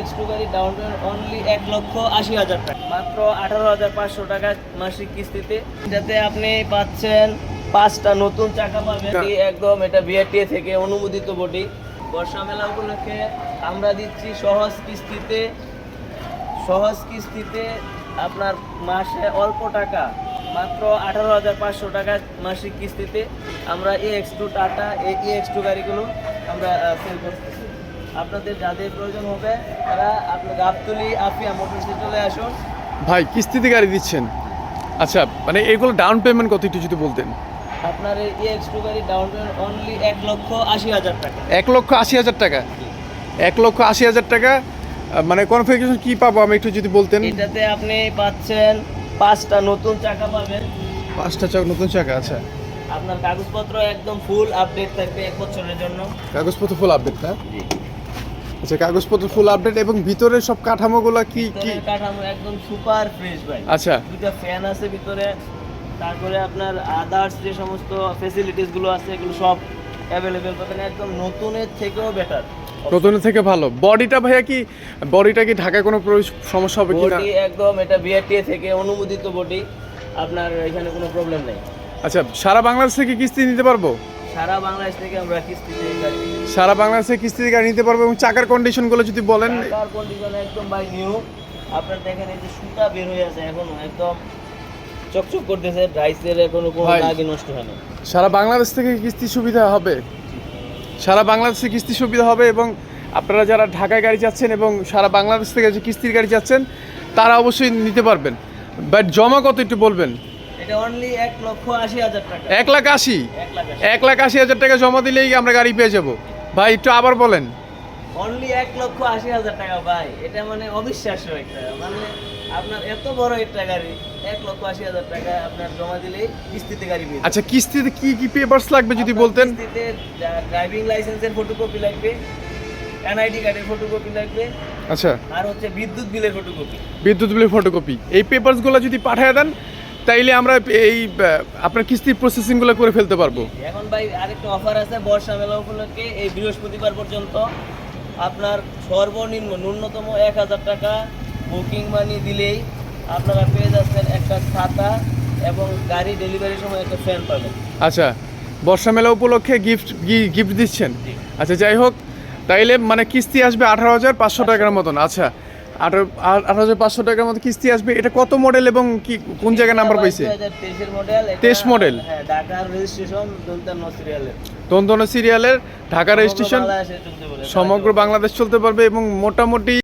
X two গাড়ি down payment only এক লক্ষ আশি হাজার টাকা। মাত্র আঠারো হাজার পাঁচশো টাকা মাসিক কিস্তিতে। যাতে আপনি পাচ্ছেন পাঁচটা নতুন চাকা পাবেন। একদম এটা বিআরটিএ থেকে অনুমোদিত বডি। বর্ষা মেলা উপলক্ষে আমরা দিচ্ছি সহজ কিস্তিতে। সহজ কিস্তিতে আপনার মাসে অল্প টাকা মাত্র আঠারো হাজার পাঁচশো টাকা মাসিক কিস্তিতে আমরা A X two Tata A X two গাড়িগুলো আমরা সেল করতেছি। আপনাদের যাদের প্রয়োজন হবে তারা আপনার গাবতলি আফিয়া মোটরসে চলে আসুন। ভাই কিস্তিতে গাড়ি দিচ্ছেন? আচ্ছা মানে এগুলো ডাউন পেমেন্ট কত একটু যদি বলতেন? আপনার এই এক্স টু গাড়ি ডাউন পেমেন্ট অনলি এক লক্ষ আশি হাজার টাকা। এক লক্ষ আশি হাজার টাকা? এক লক্ষ আশি হাজার টাকা মানে কনফিগারেশন কি পাবো আমি একটু যদি বলতেন? এটাতে আপনি পাচ্ছেন পাঁচটা নতুন চাকা পাবেন। পাঁচটা চাকা নতুন চাকা আচ্ছা। আপনার কাগজপত্র একদম ফুল আপডেট থাকবে এক বছরের জন্য। কাগজপত্র ফুল আপডেট না? আচ্ছা কাগজপত্র ফুল আপডেট এবং ভিতরে সব কাঠামোগুলো কি কি? কাঠামো একদম সুপার ফ্রেশ ভাই। আচ্ছা। দুইটা ফ্যান আছে ভিতরে তারপরে আপনার আদার্স যে সমস্ত ফেসিলিটিসগুলো আছে এগুলো সব অ্যাভেলেবেল পাবেন। একদম নতুনের থেকেও বেটার নতুনের থেকে ভালো। বডিটা ভাইয়া কি বডিটা কি ঢাকায় কোনো সমস্যা হবে কি না একদম এটা বিআরটিএ থেকে অনুমোদিত বডি আপনার এখানে কোনো প্রবলেম নেই। আচ্ছা সারা বাংলাদেশ থেকে কিস্তি নিতে পারব? সারা বাংলাদেশ থেকে আমরা কিস্তিতে গাড়ি। সারা বাংলাদেশে কিস্তিতে গাড়ি নিতে পারব এবং চাকার কন্ডিশনগুলো যদি বলেন। টাকার কন্ডিশন একদম বাই নিউ আপনার দেখেন এই যে সুতা বের হয়ে আছে এখনও একদম চকচক করতেছে রাইসের এখনও কোনো। দাগই নষ্ট হয় না সারা বাংলাদেশ থেকে কিস্তি সুবিধা হবে। সারা বাংলাদেশে কিস্তি সুবিধা হবে এবং আপনারা যারা ঢাকায় গাড়ি যাচ্ছেন এবং সারা বাংলাদেশ থেকে যে কিস্তির গাড়ি যাচ্ছেন তারা অবশ্যই নিতে পারবেন। বাট জমা কত একটু বলবেন? এক লাখ আশি? এক লাখ আশি। এক লাখ আশি হাজার টাকা জমা দিলেই আমরা গাড়ি পেয়ে যাব। ভাই একটু আবার বলেন। অনলি এক লক্ষ আশি হাজার টাকা ভাই। এটা মানে অবিশ্বাস্য একটা। মানে আপনার এত বড় একটা গাড়ি এক লক্ষ আশি হাজার টাকা আপনার জমা দিলেই কিস্তিতে গাড়ি পেয়ে আচ্ছা কিস্তিতে কি কি পেপারস লাগবে যদি বলতেন? কিস্তিতে ড্রাইভিং লাইসেন্সের ফটোকপি লাগবে এনআইডি কার্ডের ফটোকপি লাগবে আচ্ছা। আর হচ্ছে বিদ্যুৎ বিলের ফটোকপি বিদ্যুৎ বিলের ফটোকপি এই পেপারসগুলো যদি পাঠিয়ে দেন তাইলে আমরা এই আপনার কিস্তির প্রসেসিংগুলো করে ফেলতে পারব। এখন ভাই আরেকটা অফার আছে বর্ষা মেলা উপলক্ষে। এই বৃহস্পতিবার পর্যন্ত আপনার সর্বনিম্ন ন্যূনতম এক হাজার টাকা বুকিং মানি দিলেই আপনারা পেয়ে যাচ্ছেন একটা ছাতা এবং গাড়ি ডেলিভারির সময় একটা ফ্যান পাবেন। আচ্ছা বর্ষা মেলা উপলক্ষে গিফট গিফট দিচ্ছেন? আচ্ছা যাই হোক তাইলে মানে কিস্তি আসবে আঠারো হাজার পাঁচশো। টাকার মতন। আচ্ছা আঠারো হাজার পাঁচশো টাকার মতো কিস্তি আসবে। এটা কত মডেল এবং কি কোন জায়গায় নাম্বার পাইছে? তেইশ মডেল 23 model? ঢাকার রেজিস্ট্রেশন সিরিয়ালের ঢাকা রেজিস্ট্রেশন সমগ্র বাংলাদেশ চলতে পারবে এবং মোটামুটি